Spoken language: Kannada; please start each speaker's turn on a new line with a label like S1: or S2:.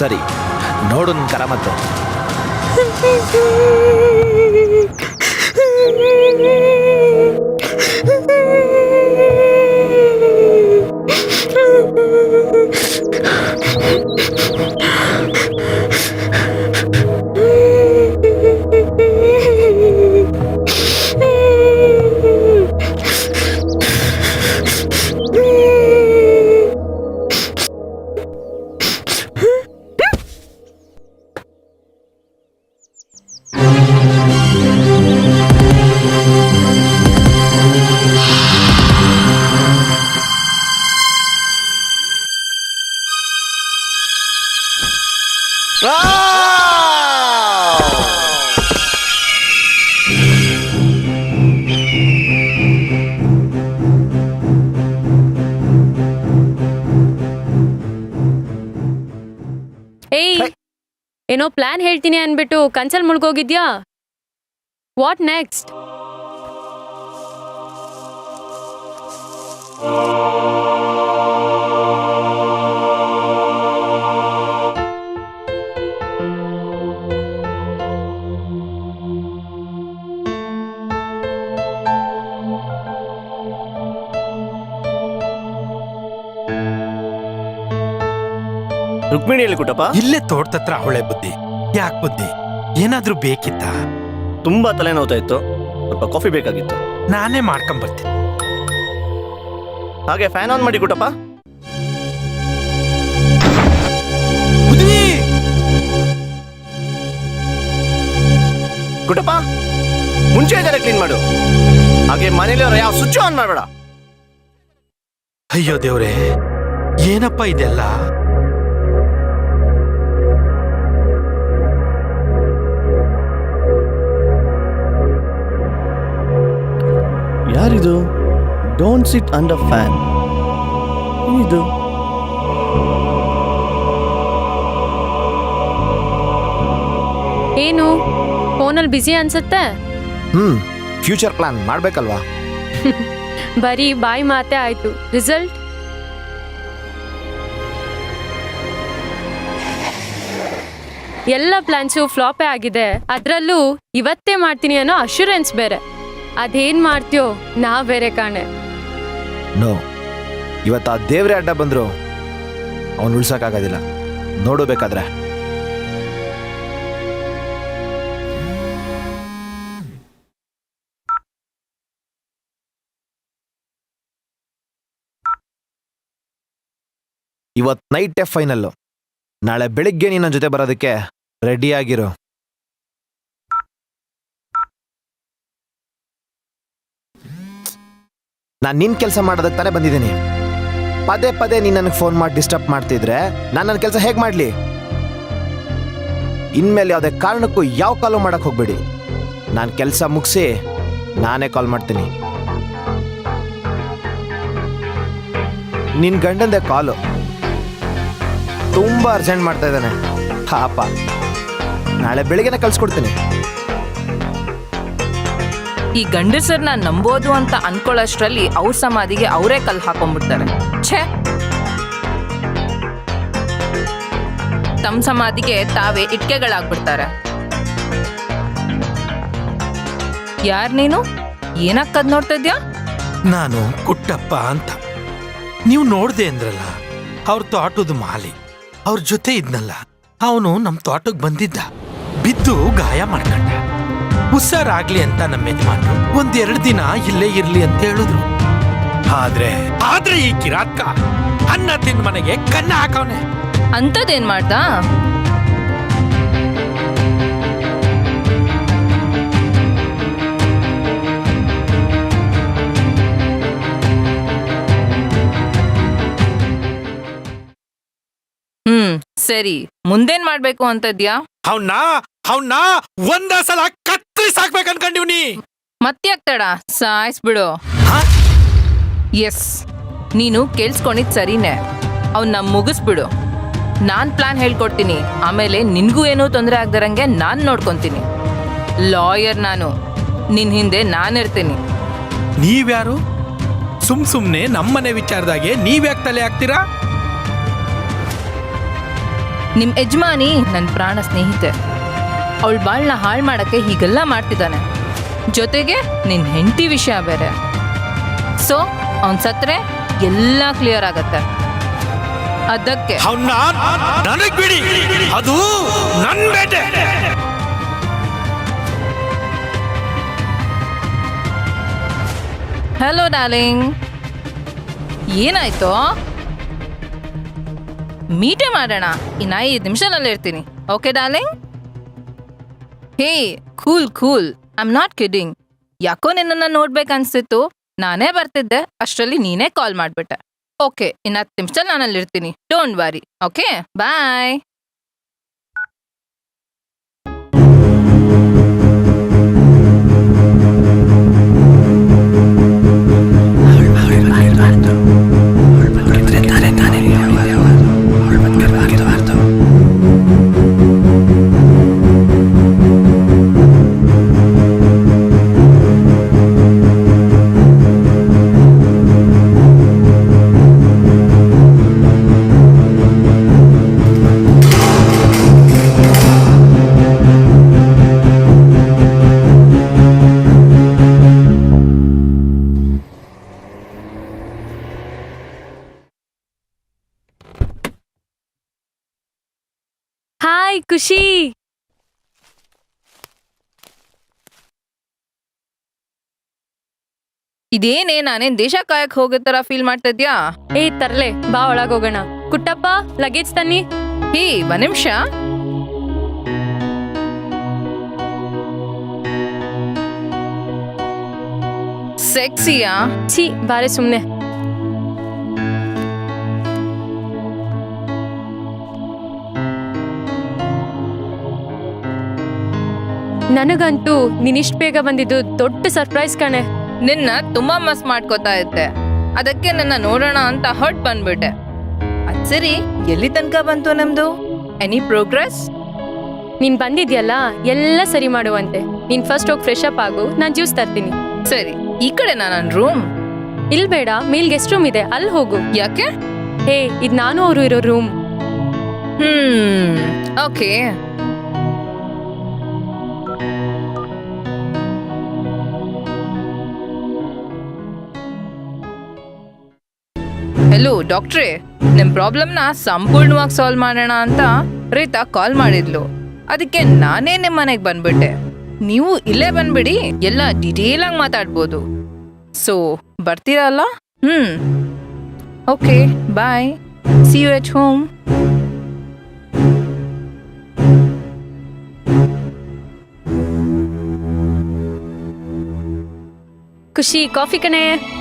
S1: ಸರಿ ನೋಡು ನನ್ನ ಕರಾಮತ್ತು
S2: ಏಯ್. ಏನೋ ಪ್ಲಾನ್ ಹೇಳ್ತೀನಿ ಅನ್ಬಿಟ್ಟು ಕನ್ಸಲ್ ಮುಳುಗೋಗಿದ್ಯಾ? ವಾಟ್ ನೆಕ್ಸ್ಟ್
S3: ರುಕ್ಮಿಣಿ ಹೇಳಿ ಕುಟಪ್ಪ
S4: ಇಲ್ಲೇ ತೋಟದತ್ರ ಅವಳೆ ಬುದ್ಧಿ. ಯಾಕೆ ಬುದ್ಧಿ? ಏನಾದ್ರೂ ಬೇಕಿತ್ತ?
S3: ತುಂಬಾ ತಲೆನೋವ್ತಾ ಇತ್ತು. ಸ್ವಲ್ಪ ಕಾಫಿ ಬೇಕಾಗಿತ್ತು.
S4: ನಾನೇ ಮಾಡ್ಕೊಂಬರ್ತೀನಿ.
S3: ಹಾಗೆ ಫ್ಯಾನ್ ಆನ್ ಮಾಡಿ
S4: ಬುದ್ಧಿ!
S3: ಕುಟಪ್ಪ ಮುಂಚೆ ಇದ್ದಾರೆ ಕ್ಲೀನ್ ಮಾಡು. ಹಾಗೆ ಮನೇಲಿ ಯಾವ ಸ್ವಿಚ್ ಆನ್ ಮಾಡಬೇಡ.
S4: ಅಯ್ಯೋ ದೇವ್ರೆ ಏನಪ್ಪ ಇದೆಲ್ಲ?
S3: ಯಾರಿದು ಡೋಂಟ್ ಸಿಟ್ ಅಂಡರ್ ಫ್ಯಾನ್ ಇದು
S2: ಏನು? ಫೋನಲ್ಲಿ ಬ್ಯುಸಿ ಅನ್ಸುತ್ತೆ?
S1: ಹ್ಮ್ ಫ್ಯೂಚರ್ ಪ್ಲಾನ್ ಮಾಡ್ಬೇಕಲ್ವಾ?
S2: ಬರೀ ಬಾಯಿ ಮಾತೆ ಆಯ್ತು. ರಿಸಲ್ಟ್ ಎಲ್ಲ ಪ್ಲಾನ್ಸು ಫ್ಲಾಪೇ ಆಗಿದೆ. ಅದರಲ್ಲೂ ಇವತ್ತೇ ಮಾಡ್ತೀನಿ ಅನ್ನೋ ಅಶ್ಯೂರೆನ್ಸ್ ಬೇರೆ. ಅದೇನ್ ಮಾಡ್ತೀಯೋ ನಾ ಬೇರೆ ಕಾಣೆ.
S1: ನೋ, ಇವತ್ತು ಆ ದೇವ್ರೆ ಅಡ್ಡ ಬಂದ್ರು, ಅವನು ಉಳ್ಸಕ್ಕಾಗೋದಿಲ್ಲ. ನೋಡಬೇಕಾದ್ರೆ ಇವತ್ತು ನೈಟೇ ಫೈನಲ್ಲು. ನಾಳೆ ಬೆಳಿಗ್ಗೆ ನಿನ್ನ ಜೊತೆ ಬರೋದಕ್ಕೆ ರೆಡಿ ನಾನು ನಿನ್ನ ಕೆಲಸ ಮಾಡೋದಕ್ಕೆ ತಾನೇ ಬಂದಿದ್ದೀನಿ. ಪದೇ ಪದೇ ನೀನು ನನಗೆ ಫೋನ್ ಮಾಡಿ ಡಿಸ್ಟರ್ಬ್ ಮಾಡ್ತಿದ್ರೆ ನಾನು ನನ್ನ ಕೆಲಸ ಹೇಗೆ ಮಾಡಲಿ? ಇನ್ಮೇಲೆ ಯಾವುದೇ ಕಾರಣಕ್ಕೂ ಯಾವ ಕಾಲು ಮಾಡೋಕ್ಕೆ ಹೋಗ್ಬೇಡಿ. ನಾನು ಕೆಲಸ ಮುಗಿಸಿ ನಾನೇ ಕಾಲ್ ಮಾಡ್ತೀನಿ. ನಿನ್ನ ಗಂಡಂದೆ ಕಾಲು ತುಂಬ ಅರ್ಜೆಂಟ್ ಮಾಡ್ತಾ ಇದ್ದಾನೆ. ಪಾಪ. ನಾಳೆ ಬೆಳಿಗ್ಗೆನೆ ಕಳ್ಸ್ಕೊಡ್ತೀನಿ.
S5: ಈ ಗಂಡಸರ್ನ ನಂಬೋದು ಅಂತ ಅನ್ಕೊಳ್ಳೋಷ್ಟ್ರಲ್ಲಿ ಅವ್ರ ಸಮಾಧಿಗೆ ಅವರೇ ಕಲ್ಲು ಹಾಕೊಂಡ್ಬಿಡ್ತಾರೆ ಛೇ! ತಮ್ಮ ಸಮಾಧಿಗೆ ತಾವೇ ಇಟ್ಕೆಗಳಾಗ್ಬಿಡ್ತಾರೆ. ಯಾರ್ ನೀನು? ಏನಕ್ಕದ್ ನೋಡ್ತಾ ಇದ್ಯಾ
S4: ನಾನು ಕುಟ್ಟಪ್ಪ ಅಂತ. ನೀವು ನೋಡ್ದೆ ಅಂದ್ರಲ್ಲ, ಅವ್ರ ತೋಟದ ಮಾಲಿ, ಅವ್ರ ಜೊತೆ ಇದ್ನಲ್ಲ, ಅವನು ನಮ್ಮ ತೋಟಕ್ಕೆ ಬಂದಿದ್ದ, ಬಿದ್ದು ಗಾಯ ಮಾಡ್ಕೊಂಡ ಹುಷಾರಾಗ್ಲಿ ಅಂತ ನಮ್ಮ ಯಜಮಾನ್ರು ಒಂದೆರಡು ದಿನ ಇಲ್ಲೇ ಇರ್ಲಿ ಅಂತ ಹೇಳಿದ್ರು. ಆದ್ರೆ ಆದ್ರೆ ಈ ಕಿರಾತ್ಕ ಅನ್ನ ತಿನ್ ಮನೆಗೆ ಕಣ್ಣ ಹಾಕವನೆ.
S5: ಅಂತದೇನ್ ಮಾಡ್ದ? ಹ್ಮ್ ಸರಿ. ಮುಂದೇನ್ ಮಾಡ್ಬೇಕು ಅಂತದ್ಯಾ
S4: ಅವನ್ನ ಅವನ್ನ ಒಂದ ಸಲ ಕತ್ರಿ ಸಾಕ್ಬೇಕು ಅನ್ಕೊಂಡಿವ್ನಿ
S5: ಮತ್ತೆ ಆಗ್ತಾಡ ಸಾಯಿಸ್ಬಿಡು.
S4: ಬಿಡು
S5: ಎಸ್. ನೀನು ಕೇಳಿಸ್ಕೊಂಡಿದ್ ಸರಿನೇ. ಅವನ್ನ ಮುಗಿಸ್ಬಿಡು. ನಾನ್ ಪ್ಲಾನ್ ಹೇಳ್ಕೊಡ್ತೀನಿ. ಆಮೇಲೆ ನಿನ್ಗೂ ಏನೂ ತೊಂದರೆ ಆಗ್ದಿರಂಗೆ ನಾನ್ ನೋಡ್ಕೊಂತೀನಿ. ಲಾಯರ್ ನಾನು. ನಿನ್ ಹಿಂದೆ ನಾನಿರ್ತೀನಿ
S4: ನೀವ್ಯಾರು? ಸುಮ್ ಸುಮ್ನೆ ನಮ್ಮನೆ ವಿಚಾರದಾಗೆ ನೀವ್ಯಾಕ್ ತಲೆ ಹಾಕ್ತೀರಾ?
S5: ನಿಮ್ ಯಜಮಾನಿ ನನ್ನ ಪ್ರಾಣ ಸ್ನೇಹಿತೆ. ಅವಳ ಬಾಳ್ನ ಹಾಳು ಮಾಡಕ್ಕೆ ಹೀಗೆಲ್ಲ ಮಾಡ್ತಿದ್ದಾನೆ. ಜೊತೆಗೆ ನಿನ್ನ ಹೆಂಡತಿ ವಿಷಯ ಬೇರೆ. ಸೊ ಅವನ್ ಸತ್ರೆ ಎಲ್ಲ ಕ್ಲಿಯರ್ ಆಗತ್ತೆ. ಅದಕ್ಕೆ
S4: ಬಿಡಿ. ಅದು ನನ್ನ ಬೇಟೆ.
S5: ಹಲೋ ಡಾರ್ಲಿಂಗ್ ಏನಾಯ್ತು? ಮೀಟೇ ಮಾಡೋಣ. ಇನ್ನ ಐದು ನಿಮಿಷದಲ್ಲಿ ಇರ್ತೀನಿ. Okay darling hey cool cool I am not kidding ಯಾಕೋ ನಿನ್ನನ್ನು ನೋಡ್ಬೇಕನ್ಸಿತ್ತು. ನಾನೇ ಬರ್ತಿದ್ದೆ, ಅಷ್ಟರಲ್ಲಿ ನೀನೇ ಕಾಲ್ ಮಾಡ್ಬಿಟ್ಟೆ. ಓಕೆ ಇನ್ನು ಹತ್ತು ನಿಮಿಷದಲ್ಲಿ ನಾನು ಅಲ್ಲಿರ್ತೀನಿ don't worry okay bye
S2: hi Khushi.
S5: ಇದೇನೇ ನಾನೇನ್ ದೇಶ ಕಾಯಕ್ ಹೋಗೋ ತರ ಫೀಲ್ ಮಾಡ್ತಾ ಇದ್ಯಾ
S2: ಏ ತರ್ಲೆ ಬಾ ಒಳಗೋಗೋಣ ಕುಟ್ಟಪ್ಪ ಲಗೇಜ್ ತನ್ನಿ.
S5: ಹೇ ಒಂದ್ ನಿಮಿಷ. ಸೆಕ್ಸಿಯಾ
S2: ಛೀ ಬಾರೆ ಸುಮ್ನೆ. ನನಗಂತೂ ನೀನಿಷ್ಟು ಬೇಗ ಬಂದಿದ್ದು ದೊಡ್ಡ ಸರ್ಪ್ರೈಸ್ ಕಣೆ.
S5: ನಿನ್ನ ತುಂಬಾ ಮಸ್ ಮಾಡ್ಕೋತಾ ಇದ್ದೆ. ಅದಕ್ಕೆ ನನ್ನ ನೋಡೋಣ ಅಂತ ಹೊಟ್ ಬಂದ್ಬಿಟ್ಟೆ. ಅದ್ ಸರಿ ಎಲ್ಲಿ ತನಕ ಬಂತು ನಮ್ದು? ಎನಿ ಪ್ರೋಗ್ರೆಸ್
S2: ನೀನ್ ಬಂದಿದ್ಯಲ್ಲ ಎಲ್ಲ ಸರಿ ಮಾಡುವಂತೆ. ನೀನ್ ಫಸ್ಟ್ ಹೋಗಿ ಫ್ರೆಶ್ ಅಪ್ ಆಗು ನಾನು ಜ್ಯೂಸ್ ತರ್ತೀನಿ.
S5: ಸರಿ ಈ ಕಡೆ ನನ್ನ ರೂಮ್
S2: ಇಲ್ ಬೇಡ ಮೇಲ್ ಗೆಸ್ಟ್ ರೂಮ್ ಇದೆ ಅಲ್ಲಿ ಹೋಗು.
S5: ಯಾಕೆ?
S2: ಹೇ ಇದು ನಾನು ಅವರು ಇರೋ ರೂಮ್
S5: ಹ್ಮ್ ಓಕೆ ಹೆಲೋ, ಡಾಕ್ಟ್ರೇ, ನಿಮ್ ಪ್ರಾಬ್ಲಮ್ನ ಸಂಪೂರ್ಣವಾಗಿ ಸಾಲ್ವ್ ಮಾಡೋಣ ಅಂತ ರೀತಾ ಕಾಲ್ ಮಾಡಿದ್ಲು. ಅದಕ್ಕೆ ನಾನೇ ನಿಮ್ಮ ಮನೆಗೆ ಬಂದ್ಬಿಟ್ಟೆ. ನೀವು ಇಲ್ಲೇ ಬಂದ್ಬಿಡಿ, ಎಲ್ಲ ಡೀಟೇಲ್ ಆಗಿ ಮಾತಾಡ್ಬೋದು. ಸೊ ಬರ್ತೀರಲ್ಲ ಹ್ಮ್. Okay, bye. ಸಿ ಯು ಎಚ್ ಹೋಮ್
S2: ಖುಷಿ, ಕಾಫಿ ಕಣೆ.